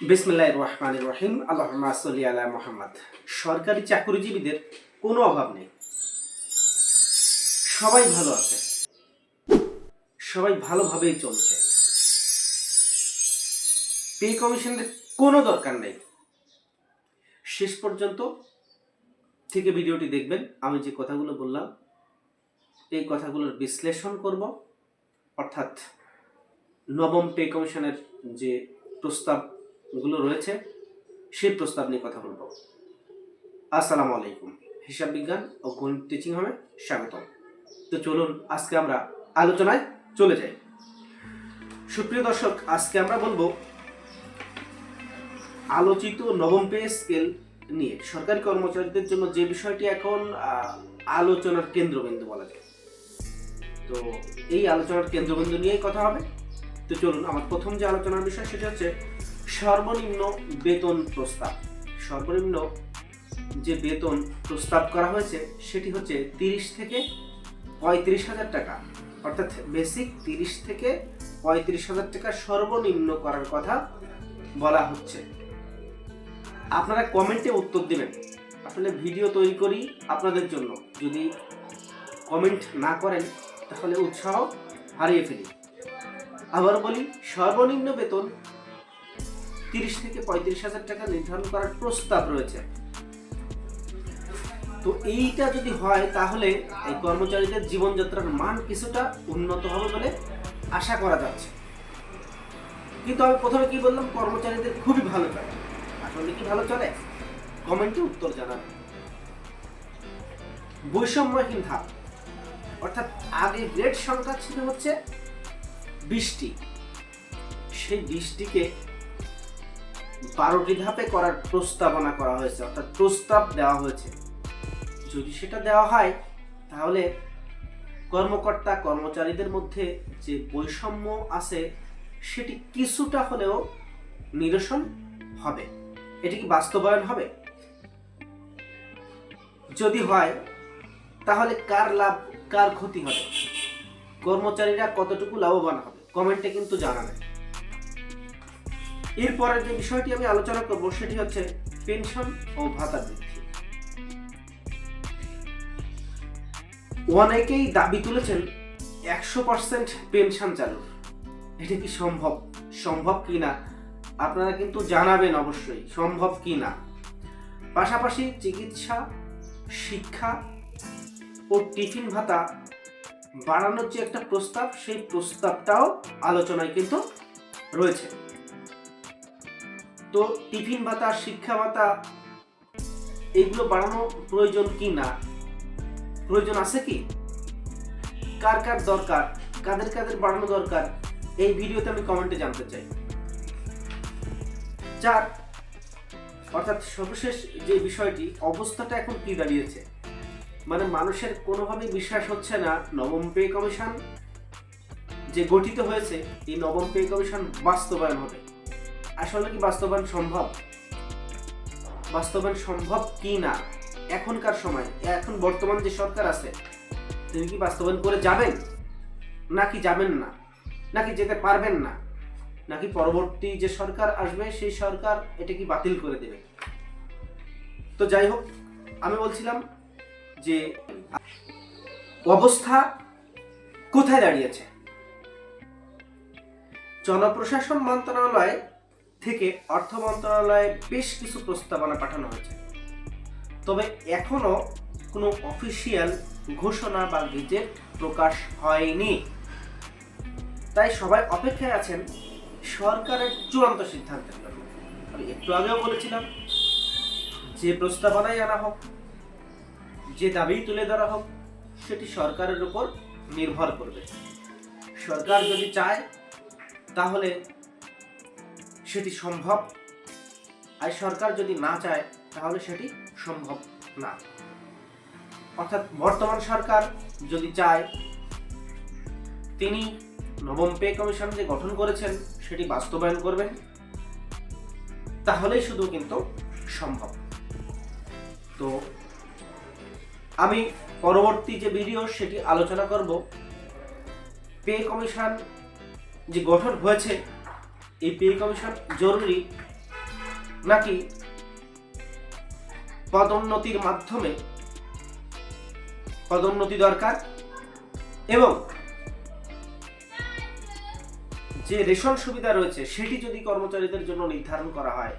বিসমিল্লাহ রহমান রহিম। আল্লাহ সাল্লি আলা মোহাম্মদ। সরকারি চাকরিজীবীদের কোনো অভাব নেই। সবাই ভালো আছে। সবাই ভালোভাবেই চলছে। পে কমিশনের কোনো দরকার নেই। শেষ পর্যন্ত থেকে ভিডিওটি দেখবেন। আমি যে কথাগুলো বললাম, এই কথাগুলোর বিশ্লেষণ করব। অর্থাৎ নবম পে কমিশনের যে প্রস্তাবগুলো রয়েছে, সেই প্রস্তাব নিয়ে কথা বলব। আসসালামু আলাইকুম। হিসাব বিজ্ঞান ও গণিত টিচিং হবে স্বাগতম। তো চলুন, আজকে আমরা আলোচনায় চলে যাই। সুপ্রিয় দর্শক, আজকে আমরা বলব আলোচিত নবম পে স্কেল নিয়ে। সরকারি কর্মচারীদের জন্য যে বিষয়টি এখন আলোচনার কেন্দ্রবিন্দু বলা যায়। তো এই আলোচনার কেন্দ্রবিন্দু নিয়েই কথা হবে। তো চলুন, আমার প্রথম যে আলোচনার বিষয় সেটা হচ্ছে সর্বনিম্ন বেতন প্রস্তাব। সর্বনিম্ন যে বেতন প্রস্তাব করা হয়েছে, সেটি হচ্ছে তিরিশ থেকে পঁয়ত্রিশ হাজার টাকা। অর্থাৎ বেসিক তিরিশ থেকে পঁয়ত্রিশ হাজার টাকা সর্বনিম্ন করার কথা বলা হচ্ছে। আপনারা কমেন্টে উত্তর দেবেন। আসলে ভিডিও তৈরি করি আপনাদের জন্য। যদি কমেন্ট না করেন, তাহলে উৎসাহ হারিয়ে ফেলি। আবার বলি, সর্বনিম্ন বেতন তিরিশ থেকে পঁয়ত্রিশ হাজার টাকা নির্ধারণ করার প্রস্তাব রয়েছে। তো এইটা যদি হয়, তাহলে এই কর্মচারীদের জীবনযাত্রার মান কিছুটা উন্নত হবে বলে আশা করা যাচ্ছে। কিন্তু আমি প্রথমে কি বললাম? কর্মচারীদের খুবই ভালো চলে। আসলে কি ভালো চলে? কমেন্টে উত্তর জানাবেন বৈষম্যহীন ধাপ। অর্থাৎ আগে গ্রেড সংখ্যা ছিল হচ্ছে বৃষ্টি সেই বৃষ্টিকে বারোটি ধাপে করার প্রস্তাবনা করা হয়েছে, অর্থাৎ প্রস্তাব দেওয়া হয়েছে। যদি সেটা দেওয়া হয়, তাহলে কর্মকর্তা, কর্মচারীদের মধ্যে যে বৈষম্য আছে, সেটি কিছুটা হলেও নিরসন হবে। এটি কি বাস্তবায়ন হবে? যদি হয়, তাহলে কার লাভ, কার ক্ষতি হবে? কর্মচারীরা কতটুকু লাভবান হবে? কমেন্টে কিন্তু জানাবেন। এরপরের যে বিষয়টি আমি আলোচনা করব, সেটি হচ্ছে পেনশন ও ভাতা বৃদ্ধি। অনেকেই দাবি তুলেছেন একশো পার্সেন্ট পেনশন চালু। এটা কি সম্ভব? সম্ভব কি না? আপনারা কিন্তু জানাবেন অবশ্যই, সম্ভব কি না? পাশাপাশি চিকিৎসা, শিক্ষা ও টিফিন ভাতা বাড়ানোর যে একটা প্রস্তাব, সেই প্রস্তাবটাও আলোচনায় কিন্তু রয়েছে। তো টিফিন ভাতা, শিক্ষা ভাতা, এগুলো বাড়ানো প্রয়োজন কি না? প্রয়োজন আছে কি? কার কার দরকার? কাদের কাদের বাড়ানো দরকার? এই ভিডিওতে আমি কমেন্টে জানতে চাই। চার, অর্থাৎ সর্বশেষ যে বিষয়টি, অবস্থাটা এখন কি দাঁড়িয়েছে? মানে মানুষের কোনোভাবে বিশ্বাস হচ্ছে না নবম পে কমিশন যে গঠিত হয়েছে, এই নবম পে কমিশন বাস্তবায়ন হবে। আসলে কি বাস্তবায়ন সম্ভব? বাস্তবায়ন সম্ভব কি না? এখনকার সময়, এখন বর্তমান যে সরকার আছে, তিনি কি বাস্তবায়ন করে যাবেন? নাকি যাবেন না? নাকি যেতে পারবেন না? নাকি পরবর্তী যে সরকার আসবে, সেই সরকার এটা কি বাতিল করে দেবে? তো যাই হোক, আমি বলছিলাম যে, অবস্থা কোথায় দাঁড়িয়েছে? জনপ্রশাসন মন্ত্রণালয় থেকে অর্থ মন্ত্রণালয়ে বেশ কিছু প্রস্তাবনা পাঠানো হয়েছে। তবে এখনও কোনো অফিসিয়াল ঘোষণা বা গেজেট প্রকাশ হয়নি। তাই সবাই অপেক্ষায় আছেন সরকারের চূড়ান্ত সিদ্ধান্তের জন্য। আমি একটু আগেও বলেছিলাম, যে প্রস্তাবনাই আনা হোক, যে দাবি তুলে ধরা হোক, সেটি সরকারের উপর নির্ভর করবে। সরকার যদি চায়, তাহলে সেটি সম্ভব। আর সরকার যদি না চায়, তাহলে সেটি সম্ভব না। অর্থাৎ বর্তমান সরকার যদি চায়, তিনি নবম পে কমিশন যে গঠন করেছেন, সেটি বাস্তবায়ন করবেন। তাহলেই শুধু কিন্তু সম্ভব। তো আমি পরবর্তী যে ভিডিও, সেটি আলোচনা করব। পে কমিশন যে গঠন হয়েছে এই কমিশন জরুরি নাকি পদোন্নতির মাধ্যমে পদোন্নতি দরকার? এবং যে রেশন সুবিধা রয়েছে, সেটি যদি কর্মচারীদের জন্য নির্ধারণ করা হয়,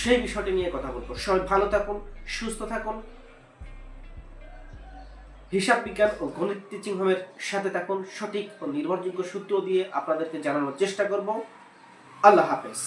সেই বিষয়টি নিয়ে কথা বলব। সবাই ভালো থাকুন, সুস্থ থাকুন। হিসাব বিজ্ঞান ও গণিত টিচিং হোমের সাথে থাকুন। সঠিক ও নির্ভরযোগ্য সূত্র দিয়ে আপনাদেরকে জানানোর চেষ্টা করব। আল্লাহ হাফেজ।